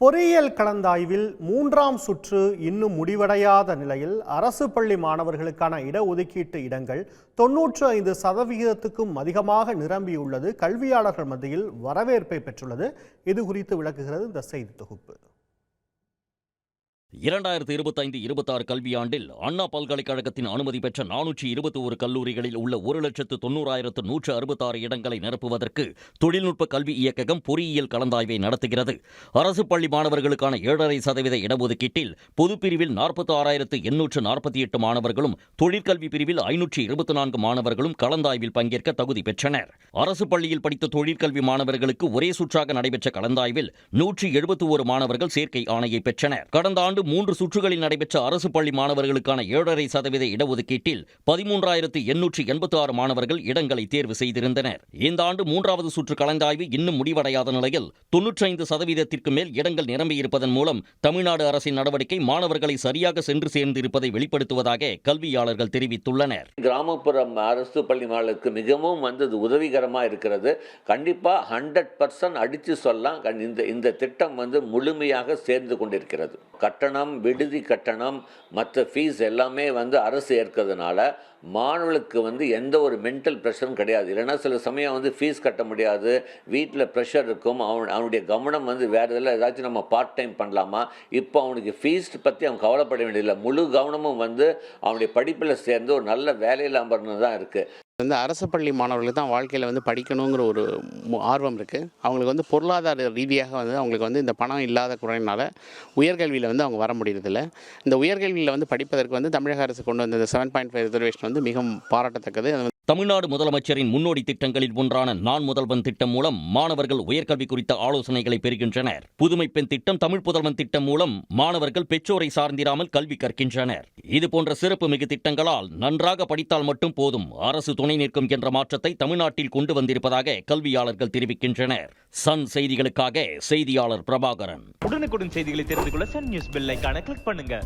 பொறியியல் கலந்தாய்வில் மூன்றாம் சுற்று இன்னும் முடிவடையாத நிலையில் அரசு பள்ளி மாணவர்களுக்கான இடஒதுக்கீட்டு இடங்கள் தொன்னூற்று ஐந்து சதவிகிதத்துக்கும் அதிகமாக நிரம்பியுள்ளது. கல்வியாளர்கள் மத்தியில் வரவேற்பை பெற்றுள்ளது. இது குறித்து விளக்குகிறது இந்த செய்தி தொகுப்பு. இரண்டாயிரத்தி இருபத்தைந்து இருபத்தாறு கல்வியாண்டில் அண்ணா பல்கலைக்கழகத்தின் அனுமதி பெற்ற நானூற்றி இருபத்தி ஒரு கல்லூரிகளில் உள்ள ஒரு லட்சத்து தொண்ணூறாயிரத்து நூற்று அறுபத்தாறு இடங்களை நிரப்புவதற்கு தொழில்நுட்ப கல்வி இயக்ககம் பொறியியல் கலந்தாய்வை நடத்துகிறது. அரசு பள்ளி மாணவர்களுக்கான ஏழரை சதவீத இடஒதுக்கீட்டில் பொதுப்பிரிவில் நாற்பத்தி ஆறாயிரத்து எண்ணூற்று நாற்பத்தி எட்டு மாணவர்களும் தொழிற்கல்வி பிரிவில் ஐநூற்றி இருபத்தி நான்கு மாணவர்களும் கலந்தாய்வில் பங்கேற்க தகுதி பெற்றனர். அரசு பள்ளியில் படித்த தொழிற்கல்வி மாணவர்களுக்கு ஒரே சுற்றாக நடைபெற்ற கலந்தாய்வில் நூற்றி எழுபத்தி ஒரு மாணவர்கள் சேர்க்கை ஆணையை பெற்றனர். கடந்த ஆண்டு ஆண்டு மூன்று சுற்றுகளில் நடைபெற்ற அரசு பள்ளி மாணவர்களுக்கான ஏழரை சதவீத இடஒதுக்கீட்டில் பதிமூன்றாயிரத்து எண்ணூற்றி எண்பத்தி ஆறு மாணவர்கள் இடங்களை தேர்வு செய்திருந்தனர். இந்த ஆண்டு மூன்றாவது சுற்று கலந்தாய்வு இன்னும் முடிவடையாத நிலையில் தொன்னூற்றைந்து சதவீதத்திற்கு மேல் இடங்கள் நிரம்பியிருப்பதன் மூலம் தமிழ்நாடு அரசின் நடவடிக்கை மாணவர்களை சரியாக சென்று சேர்ந்திருப்பதை வெளிப்படுத்துவதாக கல்வியாளர்கள் தெரிவித்துள்ளனர். கிராமப்புறம் அரசு பள்ளி மாணவர்களுக்கு மிகவும் வந்தது உதவிகரமாக இருக்கிறது. கண்டிப்பாக ஹண்ட்ரட் பர்சன்ட் அடித்து சொல்லலாம். இந்த இந்த திட்டம் வந்து முழுமையாக சேர்ந்து கொண்டிருக்கிறது. கட்டணம் விடுதி கட்டணம் மற்ற ஃபீஸ் எல்லாமே வந்து அரசு ஏற்கிறதுனால மாணவர்களுக்கு வந்து எந்த ஒரு மென்டல் ப்ரெஷரும் கிடையாது. இல்லைன்னா சில சமயம் வந்து ஃபீஸ் கட்ட முடியாது. வீட்டில் ப்ரெஷர் இருக்கும். அவன் அவனுடைய கவனம் வந்து வேறு இதில் ஏதாச்சும் நம்ம பார்ட் டைம் பண்ணலாமா? இப்போ அவனுக்கு ஃபீஸ் பற்றி அவன் கவலைப்பட வேண்டியதில்லை. முழு கவனமும் வந்து அவனுடைய படிப்பில் சேர்ந்து ஒரு நல்ல வேலையில் அமர்ந்து தான் இருக்குது வந்து அரசு பள்ளி மாணவர்களுக்கு தான் வாழ்க்கையில் வந்து படிக்கணுங்கிற ஒரு ஆர்வம் இருக்குது அவங்களுக்கு வந்து பொருளாதார ரீதியாக வந்து அவங்களுக்கு வந்து இந்த பணம் இல்லாத குறையினால் உயர்கல்வியில் வந்து அவங்க வர முடியறதில்ல. இந்த உயர்கல்வியில் வந்து படிப்பதற்கு வந்து தமிழக அரசு கொண்டு வந்த இந்த செவன் பாயிண்ட் ஃபைவ் ரிசர்வேஷன் வந்து மிகவும் பாராட்டத்தக்கது. அது தமிழ்நாடு முதலமைச்சரின் முன்னோடி திட்டங்களில் ஒன்றான நான் முதல்வன் திட்டம் மூலம் மாணவர்கள் உயர்கல்வி குறித்த ஆலோசனைகளை பெறுகின்றனர். புதுமை பெண் திட்டம் தமிழ் புதல்வன் திட்டம் மூலம் மாணவர்கள் பெற்றோரை சார்ந்திராமல் கல்வி கற்கின்றனர். இதுபோன்ற சிறப்பு மிகு திட்டங்களால் நன்றாக படித்தால் மட்டும் போதும் அரசு துணை நிற்கும் என்ற மாற்றத்தை தமிழ்நாட்டில் கொண்டு வந்திருப்பதாக கல்வியாளர்கள் தெரிவிக்கின்றனர். சன் செய்திகளுக்காக செய்தியாளர் பிரபாகரன். உடனுக்குடன் செய்திகளை தெரிந்து கொள்ள சன் நியூஸ் பெல்லைக்கான கிளிக் பண்ணுங்க.